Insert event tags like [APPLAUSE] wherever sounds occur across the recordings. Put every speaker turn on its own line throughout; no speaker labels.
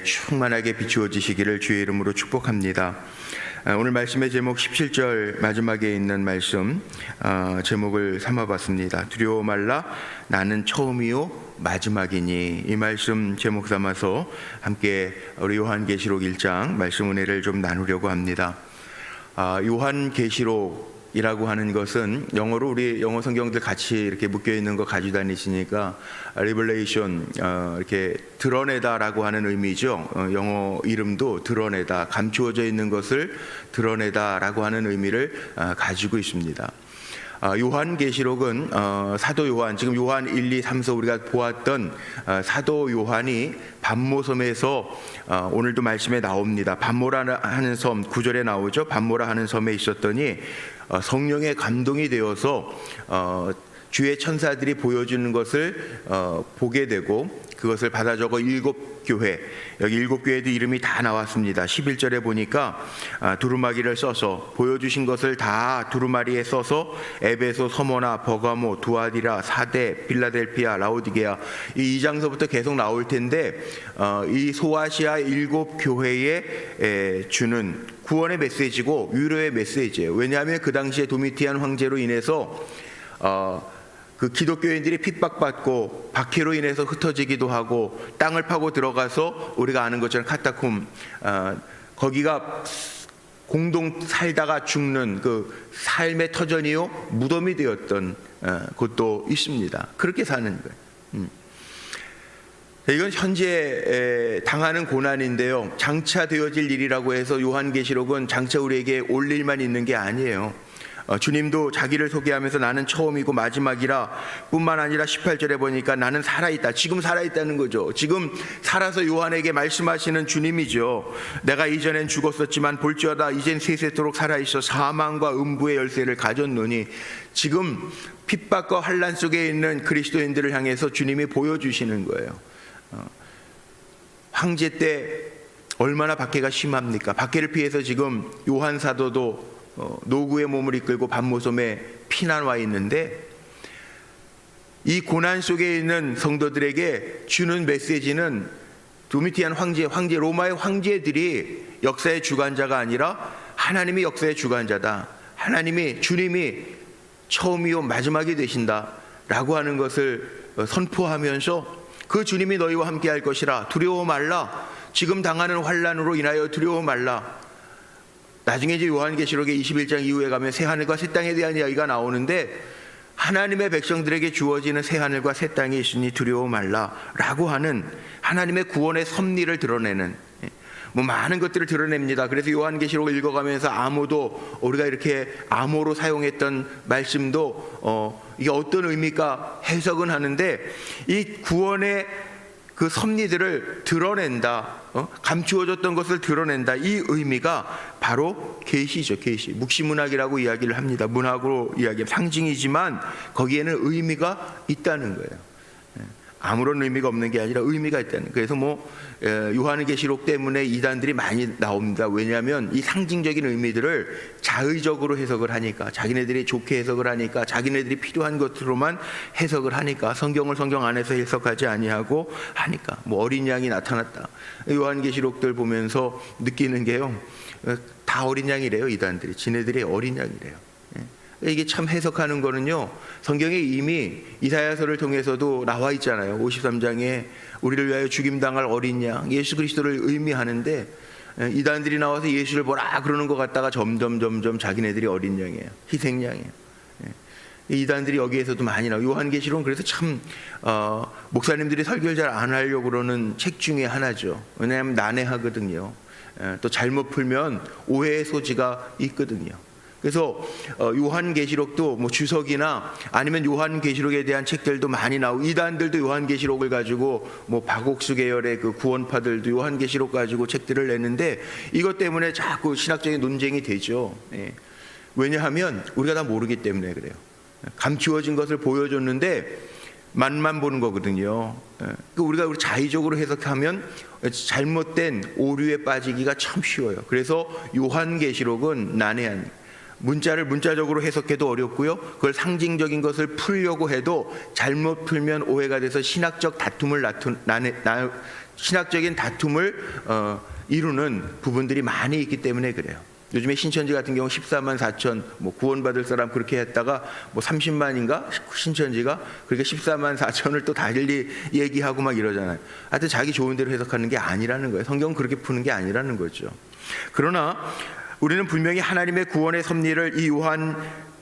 충만하게 비추어지시기를 주의 이름으로 축복합니다. 아, 오늘 말씀의 제목 17절 마지막에 있는 말씀 어, 제목을 삼아봤습니다. 두려워 말라 나는 처음이요 마지막이니 이 말씀 제목 삼아서 함께 우리 요한계시록 1장 말씀 은혜를 좀 나누려고 합니다. 아, 요한계시록 이라고 하는 것은 영어로 우리 영어 성경들 같이 이렇게 묶여 있는 거 가지고 다니시니까 리블레이션 어, 이렇게 드러내다라고 하는 의미죠. 어, 영어 이름도 드러내다, 감추어져 있는 것을 드러내다라고 하는 의미를 어, 가지고 있습니다. 아, 요한계시록은 어, 사도 요한 지금 요한 1, 2, 3, 4 우리가 보았던 어, 사도 요한이 반모섬에서 어, 오늘도 말씀에 나옵니다. 반모라 하는 섬 구절에 나오죠. 반모라 하는 섬에 있었더니 어, 성령의 감동이 되어서 어, 주의 천사들이 보여주는 것을 어, 보게 되고 그것을 받아 적어 일곱 교회 여기 일곱 교회도 이름이 다 나왔습니다. 11절에 보니까 아, 두루마기를 써서 보여주신 것을 다 두루마리에 써서 에베소, 서모나, 버가모, 두아디라, 사대, 빌라델피아, 라오디게아 이 2장서부터 계속 나올 텐데 어, 이 소아시아 일곱 교회에 에, 주는 구원의 메시지고 위로의 메시지예요. 왜냐하면 그 당시에 도미티안 황제로 인해서 어, 그 기독교인들이 핍박받고 박해로 인해서 흩어지기도 하고 땅을 파고 들어가서 우리가 아는 것처럼 카타콤 어, 거기가 공동 살다가 죽는 그 삶의 터전이요 무덤이 되었던 어, 곳도 있습니다. 그렇게 사는 거예요. 음. 이건 현재 에, 당하는 고난인데요. 장차 되어질 일이라고 해서 요한계시록은 장차 우리에게 올 일만 있는 게 아니에요. 어, 주님도 자기를 소개하면서 나는 처음이고 마지막이라 뿐만 아니라 18절에 보니까 나는 살아있다. 지금 살아있다는 거죠. 지금 살아서 요한에게 말씀하시는 주님이죠. 내가 이전엔 죽었었지만 볼지어다 이젠 세세토록 살아있어 사망과 음부의 열쇠를 가졌노니 지금 핍박과 환란 속에 있는 그리스도인들을 향해서 주님이 보여주시는 거예요. 어, 황제 때 얼마나 박해가 심합니까? 박해를 피해서 지금 요한 사도도 어, 노구의 몸을 이끌고 반모섬에 피난 와 있는데 이 고난 속에 있는 성도들에게 주는 메시지는 도미티안 황제, 황제 로마의 황제들이 역사의 주관자가 아니라 하나님이 역사의 주관자다. 하나님이 주님이 처음이요 마지막이 되신다라고 하는 것을 어, 선포하면서 그 주님이 너희와 함께 할 것이라 두려워 말라. 지금 당하는 환란으로 인하여 두려워 말라. 나중에 이제 요한계시록의 21장 이후에 가면 새 하늘과 새 땅에 대한 이야기가 나오는데 하나님의 백성들에게 주어지는 새 하늘과 새 땅이 있으니 두려워 말라라고 하는 하나님의 구원의 섭리를 드러내는 예, 뭐 많은 것들을 드러냅니다. 그래서 요한계시록을 읽어가면서 암호도 우리가 이렇게 암호로 사용했던 말씀도 어 이게 어떤 의미가 해석은 하는데 이 구원의 그 섭리들을 드러낸다, 어? 감추어졌던 것을 드러낸다. 이 의미가 바로 계시죠, 계시. 묵시문학이라고 이야기를 합니다. 문학으로 이야기 상징이지만 거기에는 의미가 있다는 거예요. 예. 아무런 의미가 없는 게 아니라 의미가 있다는. 그래서 뭐 요한계시록 때문에 이단들이 많이 나옵니다. 왜냐하면 이 상징적인 의미들을 자의적으로 해석을 하니까 자기네들이 좋게 해석을 하니까 자기네들이 필요한 것으로만 해석을 하니까 성경을 성경 안에서 해석하지 아니하고 하니까 뭐 어린 양이 나타났다. 요한계시록들 보면서 느끼는 게요. 다 어린 양이래요 이단들이. 지네들이 어린 양이래요. 이게 참 해석하는 거는요. 성경에 이미 이사야서를 통해서도 나와 있잖아요. 53장에 우리를 위하여 죽임 당할 어린 양 예수 그리스도를 의미하는데 이단들이 나와서 예수를 보라 그러는 것 같다가 점점 점점 자기네들이 어린 양이에요. 희생 양이에요. 이단들이 여기에서도 많이 나와. 요한계시록은 그래서 참 어, 목사님들이 설교를 잘 안 하려고 그러는 책 중에 하나죠. 왜냐하면 난해하거든요. 또 잘못 풀면 오해의 소지가 있거든요. 그래서 어, 요한계시록도 뭐 주석이나 아니면 요한계시록에 대한 책들도 많이 나오고 이단들도 요한계시록을 가지고 뭐 박옥수 계열의 그 구원파들도 요한계시록 가지고 책들을 냈는데 이것 때문에 자꾸 신학적인 논쟁이 되죠. 예. 왜냐하면 우리가 다 모르기 때문에 그래요. 감추어진 것을 보여줬는데 맛만 보는 거거든요. 예. 그 우리가 우리 자의적으로 해석하면 잘못된 오류에 빠지기가 참 쉬워요. 그래서 요한계시록은 난해한 문자를 문자적으로 해석해도 어렵고요. 그걸 상징적인 것을 풀려고 해도 잘못 풀면 오해가 돼서 신학적 다툼을 나투, 나네, 나, 신학적인 다툼을 어, 이루는 부분들이 많이 있기 때문에 그래요. 요즘에 신천지 같은 경우 14만 4천 뭐 구원받을 사람 그렇게 했다가 뭐 30만인가 신천지가 그렇게 14만 4천을 또 달리 얘기하고 막 이러잖아요. 하여튼 자기 좋은 대로 해석하는 게 아니라는 거예요. 성경은 그렇게 푸는 게 아니라는 거죠. 그러나 우리는 분명히 하나님의 구원의 섭리를 이 요한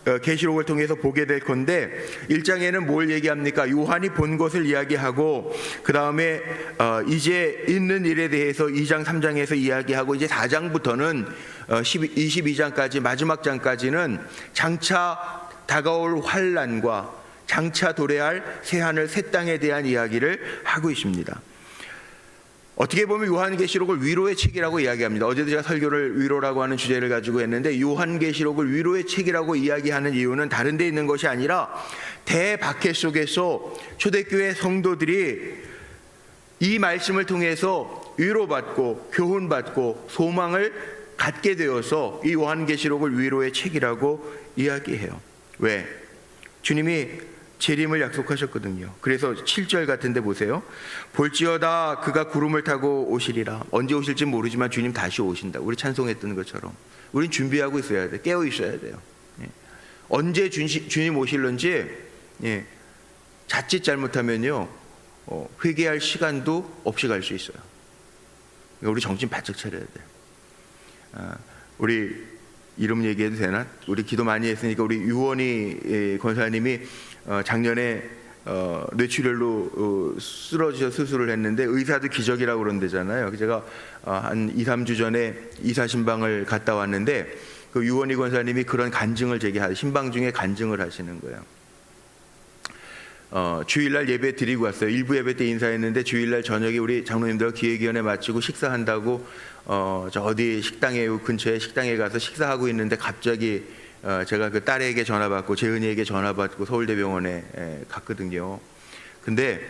어, 계시록을 통해서 보게 될 건데 1장에는 뭘 얘기합니까? 요한이 본 것을 이야기하고 그 다음에 어, 이제 있는 일에 대해서 2장 3장에서 이야기하고 이제 4장부터는 어, 22장까지 마지막 장까지는 장차 다가올 환란과 장차 도래할 새 하늘 새 땅에 대한 이야기를 하고 있습니다. 어떻게 보면 요한계시록을 위로의 책이라고 이야기합니다. 어제도 제가 설교를 위로라고 하는 주제를 가지고 했는데 요한계시록을 위로의 책이라고 이야기하는 이유는 다른 데 있는 것이 아니라 대박해 속에서 초대교회 성도들이 이 말씀을 통해서 위로받고 교훈받고 소망을 갖게 되어서 이 요한계시록을 위로의 책이라고 이야기해요. 왜? 주님이 재림을 약속하셨거든요. 그래서 7절 같은데 보세요. 볼지어다 그가 구름을 타고 오시리라. 언제 오실지 모르지만 주님 다시 오신다. 우리 찬송했던 것처럼. 우린 준비하고 있어야 돼. 깨어 있어야 돼요. 예. 언제 주시, 주님 오실런지 예. 자칫 잘못하면요. 어, 회개할 시간도 없이 갈 수 있어요. 그러니까 우리 정신 바짝 차려야 돼요. 아, 우리 이름 얘기해도 되나? 우리 기도 많이 했으니까 우리 유원희 예, 권사님이 어, 작년에 어, 뇌출혈로 어, 쓰러져 수술을 했는데 의사도 기적이라고 그런대잖아요. 제가 어, 한 2, 3주 전에 이사 신방을 갔다 왔는데 그 유원희 권사님이 그런 간증을 제기하 신방 중에 간증을 하시는 거예요. 어, 주일날 예배 드리고 왔어요. 일부 예배 때 인사했는데 주일날 저녁에 우리 장로님들 기획위원회 마치고 식사한다고 어, 저 어디 식당에 요 근처에 식당에 가서 식사하고 있는데 갑자기 어, 제가 그 딸에게 전화 받고 재은이에게 전화 받고 서울대병원에 에, 갔거든요. 근데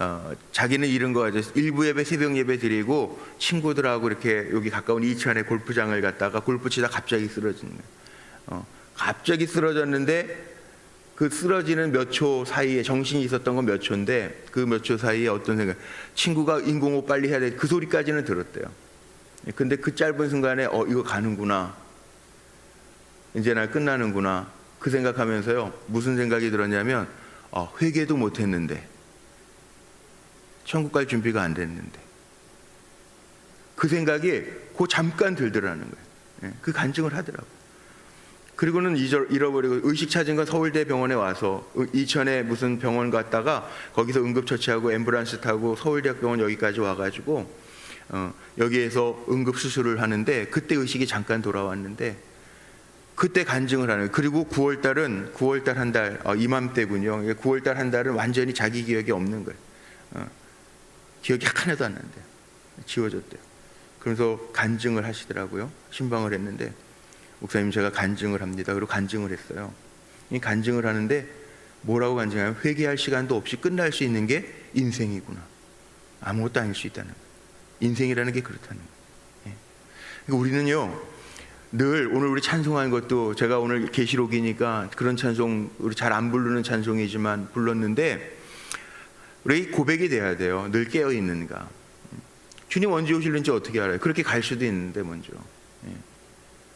어, 자기는 이런 거 가지고 일부 예배 새벽 예배 드리고 친구들하고 이렇게 여기 가까운 이천에 골프장을 갔다가 골프 치다 갑자기 쓰러지는. 어, 갑자기 쓰러졌는데 그 쓰러지는 몇 초 사이에 정신이 있었던 건 몇 초인데 그 몇 초 사이에 어떤 생각 친구가 인공호흡 빨리 해야 돼 그 소리까지는 들었대요 근데 그 짧은 순간에 어 이거 가는구나 이제 날 끝나는구나. 그 생각하면서요 무슨 생각이 들었냐면 어, 회개도 못했는데 천국 갈 준비가 안 됐는데. 그 생각이 그 잠깐 들더라는 거예요. 예, 그 간증을 하더라고요. 그리고는 잊어- 잃어버리고 의식 찾은 건 서울대 병원에 와서 의- 이천에 무슨 병원 갔다가 거기서 응급처치하고 앰뷸런스 타고 서울대학병원 여기까지 와가지고 어, 여기에서 응급 수술을 하는데 그때 의식이 잠깐 돌아왔는데 그때 간증을 하는. 그리고 9월 달은 9월 달 한달 어, 이맘때군요. 9월 달 한 달은 완전히 자기 기억이 없는 거예요. 어, 기억이 하나도 안 난대요. 지워졌대요. 그래서 간증을 하시더라고요. 신방을 했는데 목사님 제가 간증을 합니다. 그리고 간증을 했어요. 이 간증을 하는데 뭐라고 간증하면 회개할 시간도 없이 끝날 수 있는 게 인생이구나. 아무것도 아닐 수 있다는 거예요. 인생이라는 게 그렇다는 거예요. 예. 그러니까 우리는요. 늘 오늘 우리 찬송한 것도 제가 오늘 계시록이니까 그런 찬송 우리 잘 안 부르는 찬송이지만 불렀는데 우리 고백이 돼야 돼요. 늘 깨어 있는가. 주님 언제 오실는지 어떻게 알아요? 그렇게 갈 수도 있는데 먼저. 예.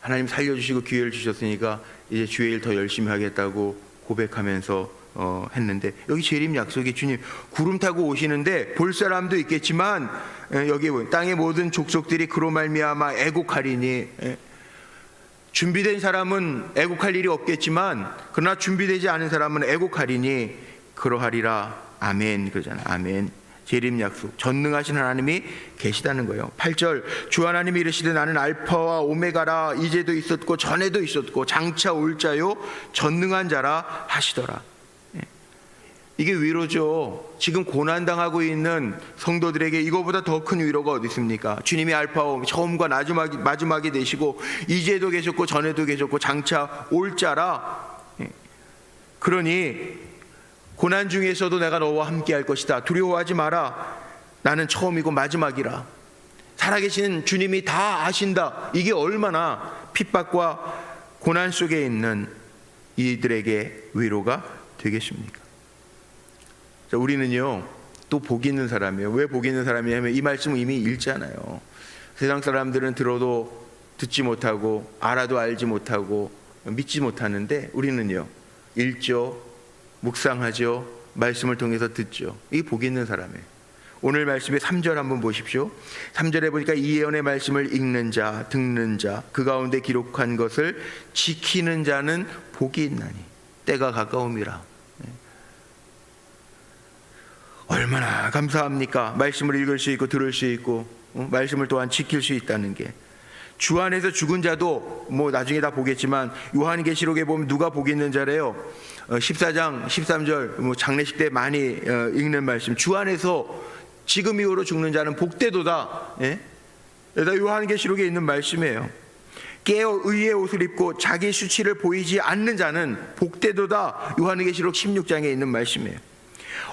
하나님 살려주시고 기회를 주셨으니까 이제 주의 일 더 열심히 하겠다고 고백하면서 어, 했는데 여기 재림 약속이 주님 구름 타고 오시는데 볼 사람도 있겠지만 에, 여기 땅의 모든 족속들이 그로 말미암아 애곡하리니 에, 준비된 사람은 애곡할 일이 없겠지만 그러나 준비되지 않은 사람은 애곡하리니 그러하리라. 아멘. 그러잖아요 아멘. 재림 약속. 전능하신 하나님이 계시다는 거예요. 8절. 주 하나님이 이르시되 나는 알파와 오메가라. 이제도 있었고 전에도 있었고 장차 올 자요. 전능한 자라 하시더라. 예. 이게 위로죠. 지금 고난당하고 있는 성도들에게 이거보다 더 큰 위로가 어디 있습니까? 주님이 알파오 처음과 마지막이, 마지막이 되시고 이제도 계셨고 전에도 계셨고 장차 올 자라. 예. 그러니 고난 중에서도 내가 너와 함께 할 것이다. 두려워하지 마라. 나는 처음이고 마지막이라. 살아계신 주님이 다 아신다. 이게 얼마나 핍박과 고난 속에 있는 이들에게 위로가 되겠습니까? 자, 우리는요 또복 있는 사람이에요. 왜복 있는 사람이냐면 이 말씀은 이미 읽잖아요. 세상 사람들은 들어도 듣지 못하고 알아도 알지 못하고 믿지 못하는데 우리는요 읽죠, 묵상하죠, 말씀을 통해서 듣죠. 이게 복 있는 사람이에요. 오늘 말씀의 3절 한번 보십시오. 3절에 보니까 이 예언의 말씀을 읽는 자, 듣는 자, 그 가운데 기록한 것을 지키는 자는 복이 있나니 때가 가까움이라. 네. 얼마나 감사합니까? 말씀을 읽을 수 있고 들을 수 있고 어? 말씀을 또한 지킬 수 있다는 게. 주 안에서 죽은 자도 뭐 나중에 다 보겠지만 요한계시록에 보면 누가 복 있는 자래요. 어, 14장 13절 뭐 장례식 때 많이 어, 읽는 말씀. 주 안에서 지금 이후로 죽는 자는 복되도다. 예? 여기다 요한계시록에 있는 말씀이에요. 깨어 의의 옷을 입고 자기 수치를 보이지 않는 자는 복되도다. 요한계시록 16장에 있는 말씀이에요.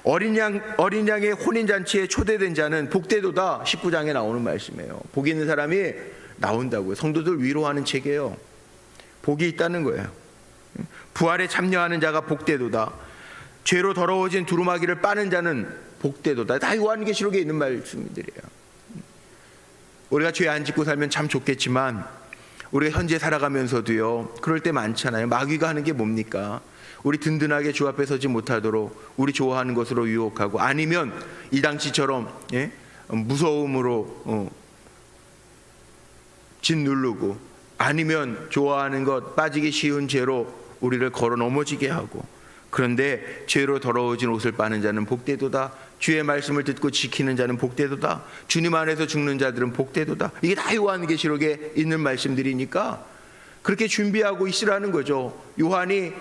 어린 양 어린 양의 혼인 잔치에 초대된 자는 복되도다. 19장에 나오는 말씀이에요. 복 있는 사람이 나온다고요. 성도들 위로하는 책이에요. 복이 있다는 거예요. 부활에 참여하는 자가 복되도다. 죄로 더러워진 두루마기를 빠는 자는 복되도다. 다 요한계시록에 있는 말씀들이에요. 우리가 죄 안 짓고 살면 참 좋겠지만 우리가 현재 살아가면서도요. 그럴 때 많잖아요. 마귀가 하는 게 뭡니까? 우리 든든하게 주 앞에 서지 못하도록 우리 좋아하는 것으로 유혹하고 아니면 이 당시처럼 예? 무서움으로 어, 짓누르고 아니면 좋아하는 것 빠지기 쉬운 죄로 우리를 걸어 넘어지게 하고 그런데 죄로 더러워진 옷을 빠는 자는 복되도다. 주의 말씀을 듣고 지키는 자는 복되도다. 주님 안에서 죽는 자들은 복되도다. 이게 다 요한계시록에 있는 말씀들이니까 그렇게 준비하고 있으라는 거죠. 요한이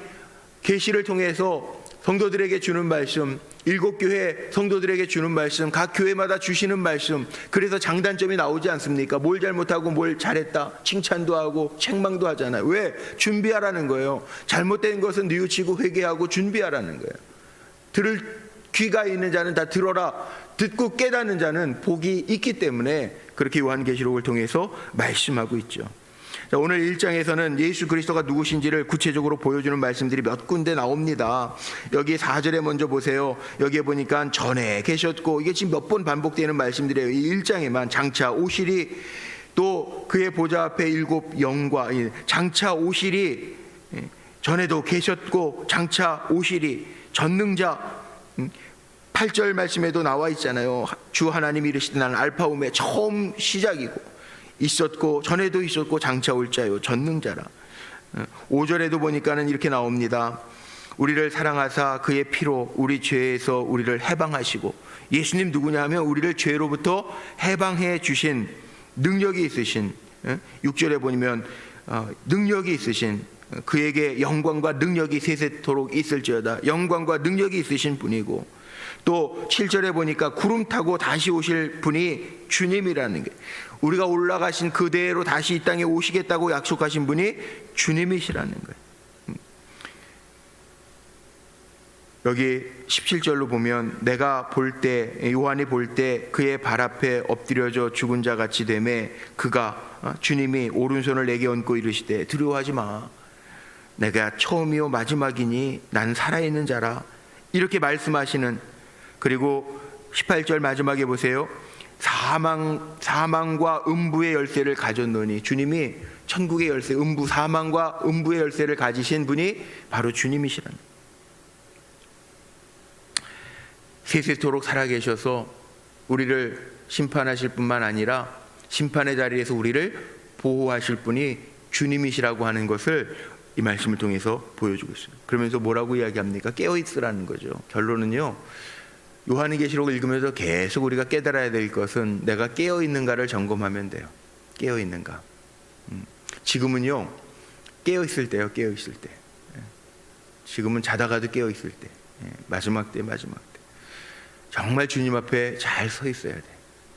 계시를 통해서 성도들에게 주는 말씀, 일곱 교회 성도들에게 주는 말씀, 각 교회마다 주시는 말씀. 그래서 장단점이 나오지 않습니까? 뭘 잘못하고 뭘 잘했다. 칭찬도 하고 책망도 하잖아요. 왜? 준비하라는 거예요. 잘못된 것은 뉘우치고 회개하고 준비하라는 거예요. 들을 귀가 있는 자는 다 들어라. 듣고 깨닫는 자는 복이 있기 때문에 그렇게 요한계시록을 통해서 말씀하고 있죠. 자, 오늘 1장에서는 예수 그리스도가 누구신지를 구체적으로 보여주는 말씀들이 몇 군데 나옵니다. 여기 4절에 먼저 보세요. 여기에 보니까 전에 계셨고 이게 지금 몇 번 반복되는 말씀들이에요. 이 1장에만 장차 오실이 또 그의 보좌 앞에 일곱 영과 장차 오실이 전에도 계셨고 장차 오실이 전능자 8절 말씀에도 나와 있잖아요. 주 하나님이 이르시되 나는 알파 오메 처음 시작이고 있었고 전에도 있었고 장차 올 자요 전능자라. 5절에도 보니까는 이렇게 나옵니다. 우리를 사랑하사 그의 피로 우리 죄에서 우리를 해방하시고 예수님 누구냐 하면 우리를 죄로부터 해방해 주신 능력이 있으신 6절에 보면 어, 능력이 있으신 그에게 영광과 능력이 세세토록 있을지어다 영광과 능력이 있으신 분이고 또 7절에 보니까 구름 타고 다시 오실 분이 주님이라는 게 우리가 올라가신 그대로 다시 이 땅에 오시겠다고 약속하신 분이 주님이시라는 거예요. 음. 여기 17절로 보면 내가 볼 때 요한이 볼 때 그의 발 앞에 엎드려져 죽은 자 같이 되매 그가 어, 주님이 오른손을 내게 얹고 이르시되 두려워하지 마 내가 처음이요 마지막이니 난 살아있는 자라 이렇게 말씀하시는 그리고 18절 마지막에 보세요 사망 사망과 음부의 열쇠를 가졌노니 주님이 천국의 열쇠, 음부 사망과 음부의 열쇠를 가지신 분이 바로 주님이시라는. 세세토록 살아계셔서 우리를 심판하실 뿐만 아니라 심판의 자리에서 우리를 보호하실 분이 주님이시라고 하는 것을 이 말씀을 통해서 보여주고 있어요. 그러면서 뭐라고 이야기합니까? 깨어 있으라는 거죠. 결론은요. 요한계시록을 읽으면서 계속 우리가 깨달아야 될 것은 내가 깨어 있는가를 점검하면 돼요. 깨어 있는가. 음. 지금은요 깨어 있을 때요. 깨어 있을 때. 예. 지금은 자다가도 깨어 있을 때. 예. 마지막 때 마지막 때. 정말 주님 앞에 잘 서 있어야 돼.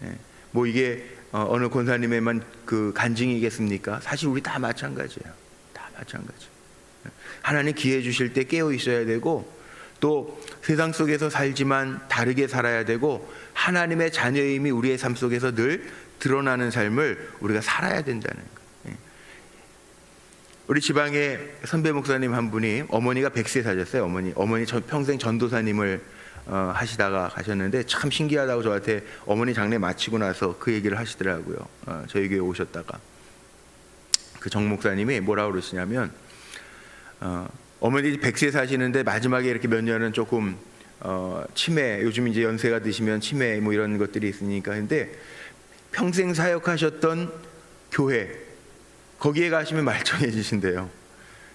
예. 뭐 이게 어, 어느 권사님의만 그 간증이겠습니까? 사실 우리 다 마찬가지예요. 다 마찬가지. 하나님 기회 주실 때 깨어 있어야 되고 또 세상 속에서 살지만 다르게 살아야 되고 하나님의 자녀임이 우리의 삶 속에서 늘 드러나는 삶을 우리가 살아야 된다는 거예요. 예. 우리 지방에 선배 목사님 한 분이 어머니가 100세 사셨어요. 어머니 어머니 전- 평생 전도사님을 어, 하시다가 가셨는데 참 신기하다고 저한테 어머니 장례 마치고 나서 그 얘기를 하시더라고요. 어, 저희 교회 오셨다가 그 정 목사님이 뭐라 고 그러시냐면 어, 어머니 100세 사시는데 마지막에 이렇게 몇 년은 조금 어, 치매 요즘 이제 연세가 드시면 치매 뭐 이런 것들이 있으니까 근데 평생 사역하셨던 교회 거기에 가시면 말짱해지신대요.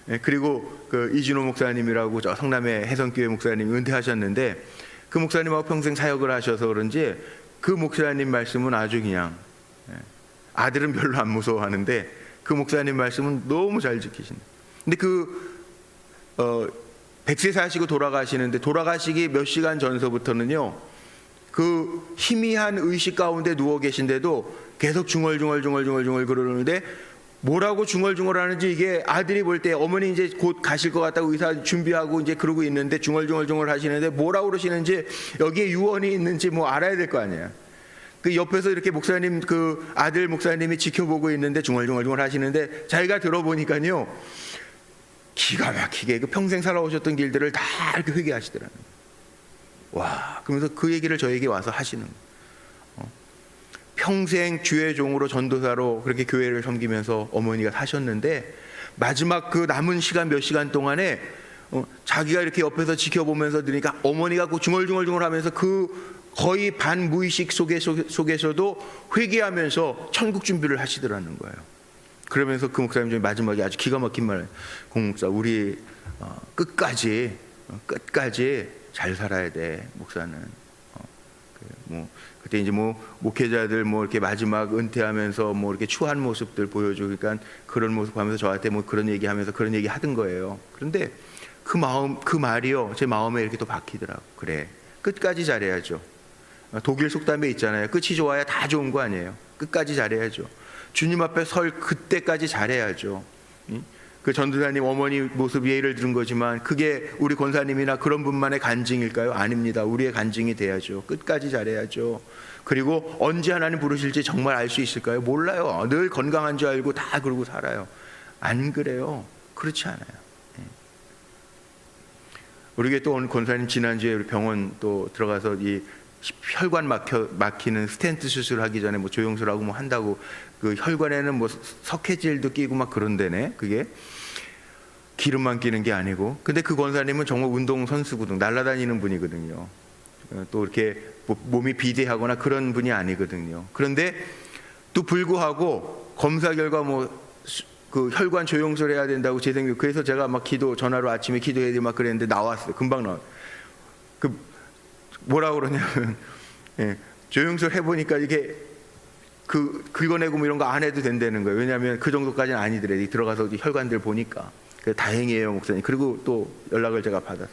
예, 그리고 그 이준호 목사님이라고 저 성남의 해성교회 목사님 은퇴하셨는데 그 목사님하고 평생 사역을 하셔서 그런지 그 목사님 말씀은 아주 그냥 예, 아들은 별로 안 무서워하는데 그 목사님 말씀은 너무 잘 지키신다. 근데 그 어, 100세 사시고 돌아가시는데 돌아가시기 몇 시간 전서부터는요. 그 희미한 의식 가운데 누워 계신데도 계속 중얼중얼중얼중얼중얼 그러는데 뭐라고 중얼중얼하는지 이게 아들이 볼 때 어머니 이제 곧 가실 것 같다고 의사 준비하고 이제 그러고 있는데 중얼중얼중얼 하시는데 뭐라고 그러시는지 여기에 유언이 있는지 뭐 알아야 될 거 아니에요. 그 옆에서 이렇게 목사님 그 아들 목사님이 지켜보고 있는데 중얼중얼중얼 하시는데 자기가 들어보니까요 기가 막히게 그 평생 살아오셨던 길들을 다 이렇게 회개하시더라는. 와 그러면서 그 얘기를 저에게 와서 하시는. 어. 평생 주의 종으로 전도사로 그렇게 교회를 섬기면서 어머니가 사셨는데 마지막 그 남은 시간 몇 시간 동안에 어, 자기가 이렇게 옆에서 지켜보면서 들으니까 어머니가 그 중얼중얼중얼 하면서 그 거의 반무의식 속에, 속에서도 회개하면서 천국 준비를 하시더라는 거예요. 그러면서 그 목사님 중에 마지막에 아주 기가 막힌 말, 공목사 우리 어, 끝까지 어, 끝까지 잘 살아야 돼 목사는. 어, 그, 뭐 그때 이제 뭐 목회자들 뭐 이렇게 마지막 은퇴하면서 뭐 이렇게 추한 모습들 보여주니까 그런 모습 하면서 저한테 뭐 그런 얘기 하면서 그런 얘기 하던 거예요. 그런데 그 마음 그 말이요 제 마음에 이렇게 또 박히더라고. 그래 끝까지 잘해야죠. 어, 독일 속담에 있잖아요. 끝이 좋아야 다 좋은 거 아니에요. 끝까지 잘해야죠. 주님 앞에 설 그때까지 잘해야죠. 응? 그 전도사님 어머니 모습 예를 들은 거지만 그게 우리 권사님이나 그런 분만의 간증일까요? 아닙니다. 우리의 간증이 돼야죠. 끝까지 잘해야죠. 그리고 언제 하나님 부르실지 정말 알 수 있을까요? 몰라요. 늘 건강한 줄 알고 다 그러고 살아요. 안 그래요. 그렇지 않아요. 예. 우리 교회 또 오늘 권사님 지난주에 병원 또 들어가서 이 혈관 막혀 막히는 스텐트 수술하기 전에 뭐 조영술하고 뭐 한다고 그 혈관에는 뭐 석회질도 끼고 막 그런데네 그게. 기름만 끼는 게 아니고. 근데 그 권사님은 정말 운동 선수거든 날아다니는 분이거든요. 어, 또 이렇게 뭐- 몸이 비대하거나 그런 분이 아니거든요. 그런데 또 불구하고 검사 결과 뭐 그 혈관 조영술 해야 된다고 재생교 그래서 제가 막 기도 전화로 아침에 기도해야 돼막 그랬는데 나왔어요. 금방 나왔 그 뭐라 그러냐면 [LAUGHS] 예, 조영술 해보니까 이게 그 긁어내고 뭐 이런 거 안 해도 된다는 거예요. 왜냐하면 그 정도까지는 아니더래. 들어가서 이 혈관들 보니까 그 다행이에요 목사님. 그리고 또 연락을 제가 받았어.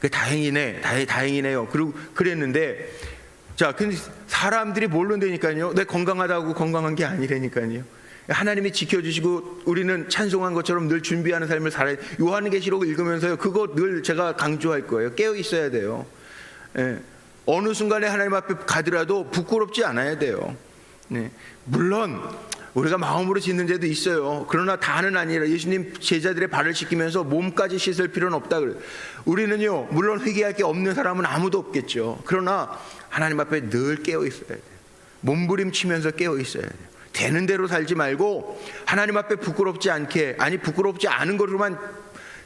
그 다행이네, 다행 다행이네요. 그리고 그랬는데 자, 근데 사람들이 모른다니까요. 내 건강하다고 건강한 게 아니라니까요. 하나님이 지켜주시고 우리는 찬송한 것처럼 늘 준비하는 삶을 살아야 요한계시록 읽으면서요. 그거 늘 제가 강조할 거예요. 깨어 있어야 돼요. 예. 어느 순간에 하나님 앞에 가더라도 부끄럽지 않아야 돼요. 네. 물론 우리가 마음으로 짓는 죄도 있어요. 그러나 다는 아니라 예수님 제자들의 발을 씻기면서 몸까지 씻을 필요는 없다. 우리는요, 물론 회개할 게 없는 사람은 아무도 없겠죠. 그러나 하나님 앞에 늘 깨어 있어야 돼요. 몸부림치면서 깨어 있어야 돼요. 되는 대로 살지 말고 하나님 앞에 부끄럽지 않게 아니 부끄럽지 않은 것으로만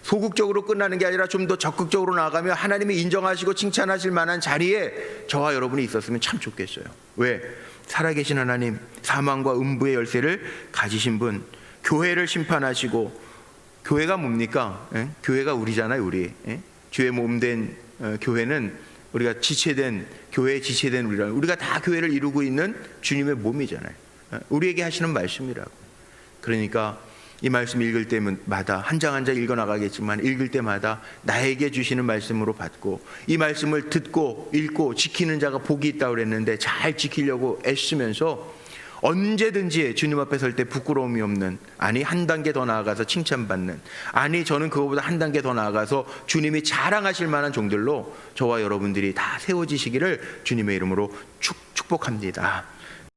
소극적으로 끝나는 게 아니라 좀 더 적극적으로 나아가며 하나님이 인정하시고 칭찬하실 만한 자리에 저와 여러분이 있었으면 참 좋겠어요. 왜? 살아계신 하나님, 사망과 음부의 열쇠를 가지신 분, 교회를 심판하시고 교회가 뭡니까? 예? 교회가 우리잖아요, 우리. 예? 주의 몸된 어, 교회는 우리가 지체된 교회에 지체된 우리라 우리가 다 교회를 이루고 있는 주님의 몸이잖아요. 어, 우리에게 하시는 말씀이라고. 그러니까 이 말씀 읽을 때마다 한 장 한 장 읽어 나가겠지만 읽을 때마다 나에게 주시는 말씀으로 받고 이 말씀을 듣고 읽고 지키는 자가 복이 있다고 그랬는데 잘 지키려고 애쓰면서 언제든지 주님 앞에 설 때 부끄러움이 없는 아니 한 단계 더 나아가서 칭찬받는 아니 저는 그거보다 한 단계 더 나아가서 주님이 자랑하실 만한 종들로 저와 여러분들이 다 세워지시기를 주님의 이름으로 축, 축복합니다.